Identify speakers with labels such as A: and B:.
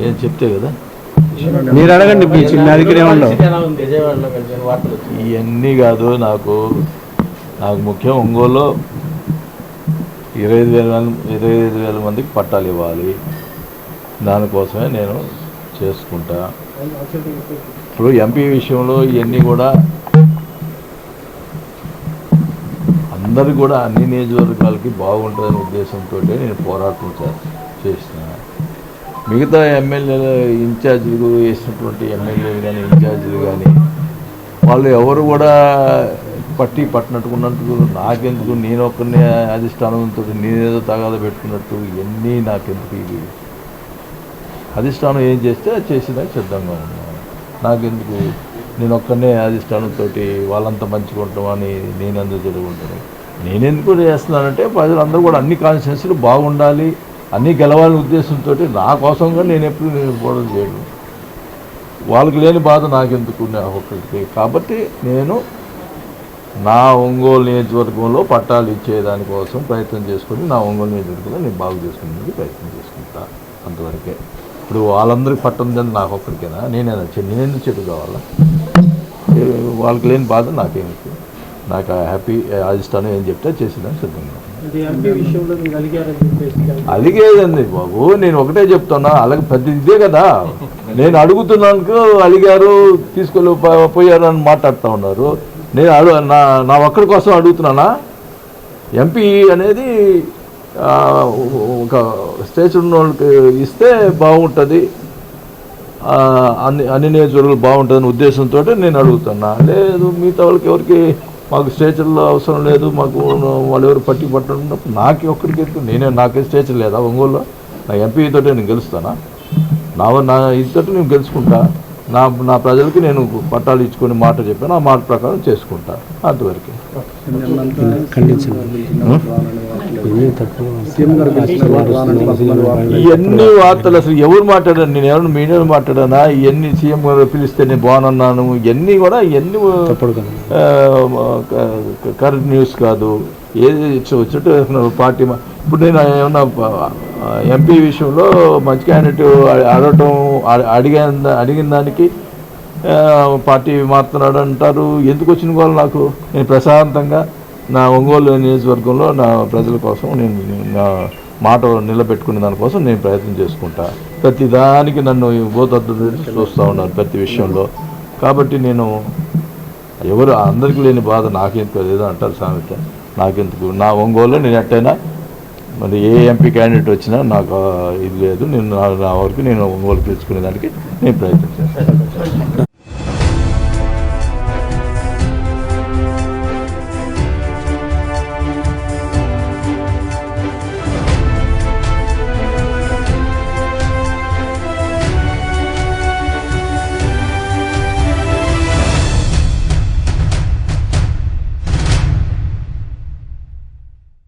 A: చెప్తే కదా?
B: మీరు అడగండి మీ చిన్న
C: వచ్చాయి.
A: ఇవన్నీ కాదు నాకు నాకు ముఖ్యం ఒంగోలులో ఇరవై ఐదు వేల ఇరవై ఐదు వేల మందికి పట్టాలు ఇవ్వాలి. దానికోసమే నేను చేసుకుంటా. ఇప్పుడు ఎంపీ విషయంలో ఇవన్నీ కూడా అందరు కూడా అన్ని నియోజకవర్గాలకి బాగుంటుందనే ఉద్దేశంతో నేను పోరాటం చే- చేసిన మిగతా ఎమ్మెల్యేలు ఇన్ఛార్జీలు వేసినటువంటి ఎమ్మెల్యేలు కానీ ఇన్ఛార్జీలు కానీ వాళ్ళు ఎవరు కూడా పట్టి పట్టినట్టుకున్నట్టు నాకెందుకు? నేను ఒక్కరిని అధిష్టానంతో నేనేదో తగాద పెట్టుకున్నట్టు ఇవన్నీ నాకెందుకు ఇవి? అధిష్టానం ఏం చేస్తే అది చేసినా సిద్ధంగా ఉన్నాను నాకెందుకు? నేను ఒక్కనే అధిష్టానంతో వాళ్ళంతా మంచిగా ఉంటామని నేను ఎందుకు జరుగుంటాను నేనెందుకు చేస్తున్నానంటే ప్రజలందరూ కూడా అన్ని కాన్స్టిట్యున్సీలు బాగుండాలి. అన్నీ గెలవాలని ఉద్దేశంతో నా కూడా నేను ఎప్పుడు నేను గొడవ చేయను. వాళ్ళకి లేని బాధ నాకెందుకు? ఒకరికి కాబట్టి నేను నా ఒంగోలు నియోజకవర్గంలో పట్టాలు ఇచ్చేదానికోసం ప్రయత్నం చేసుకొని నా ఒంగోలు నియోజకవర్గంలో నేను బాగు చేసుకునేందుకు ప్రయత్నం చేసుకుంటా అంతవరకే. ఇప్పుడు వాళ్ళందరికీ పట్టం చెంది నాకు ఒక్కరికైనా నేనేనా చె- నేనెందుకు చెడు కావాలా? వాళ్ళకి లేని బాధ నాకేమిటి నాకు హ్యాపీ అధిష్టానం ఏం చెప్తే చేసేదాన్ని సిద్ధంగా అలిగేదండి బాబు నేను ఒకటే చెప్తున్నా అలాగే పెద్ద ఇదే కదా. నేను అడుగుతున్నాను అడిగారు తీసుకెళ్ళి పో- పోయారు అని మాట్లాడుతూ ఉన్నారు. నేను అడు నా నా ఒక్కడి కోసం అడుగుతున్నానా? ఎంపీ అనేది ఒక స్టేజ్ ఉన్న వాళ్ళకి ఇస్తే బాగుంటుంది. అన్ని అన్ని నియోజకవర్గాలు బాగుంటుందని ఉద్దేశంతో నేను అడుగుతున్నా. లేదు మిగతా వాళ్ళకి ఎవరికి మాకు స్టేచర్లో అవసరం లేదు మాకు వాళ్ళు ఎవరు పట్టి పట్టున్నప్పుడు నాకు ఒక్కడికి ఎందుకు? నేనే నాకే స్టేచర్ లేదా ఒంగోలులో? నా ఎంపీ తోటే నేను గెలుస్తానా? నా నా ఇద్దరు నేను గెలుచుకుంటా? నా నా ప్రజలకి నేను పట్టాలు ఇచ్చుకొని మాట చెప్పాను ఆ మాట ప్రకారం చేసుకుంటా అంతవరకు ఇవన్నీ వార్తలు అసలు ఎవరు మాట్లాడారు నేను ఎవరు మీడియా మాట్లాడానా ఇవన్నీ సీఎం గారు పిలిస్తే నేను బాగున్నాను ఇవన్నీ కూడా ఇవన్నీ కరెంట్ న్యూస్ కాదు ఏది వచ్చినట్టు పార్టీ మా- ఇప్పుడు నేను ఏమన్నా ఎంపీ విషయంలో మంచి క్యాండిడేట్ అడగటం అ- అడిగిన అడిగిన దానికి పార్టీ మారుతున్నాడు అంటారు. ఎందుకు వచ్చిన వాళ్ళు నాకు? నేను ప్రశాంతంగా నా ఒంగోలు నియోజకవర్గంలో నా ప్రజల కోసం నేను నా మాట నిలబెట్టుకునే దానికోసం నేను ప్రయత్నం చేసుకుంటా. ప్రతి దానికి నన్ను భూతద్దు చూస్తూ ఉన్నారు ప్రతి విషయంలో. కాబట్టి నేను ఎవరు అందరికీ లేని బాధ నాకెందుకు ఏదో అంటారు సామెత. నాకెందుకు? నా ఒంగోలు నేను ఎట్టయినా మరి ఏ ఎంపీ క్యాండిడేట్ వచ్చినా నాకు ఇది లేదు. నేను నా వరకు నేను ఒంగోలు తెలుసుకునే దానికి నేను ప్రయత్నం చేస్తాను.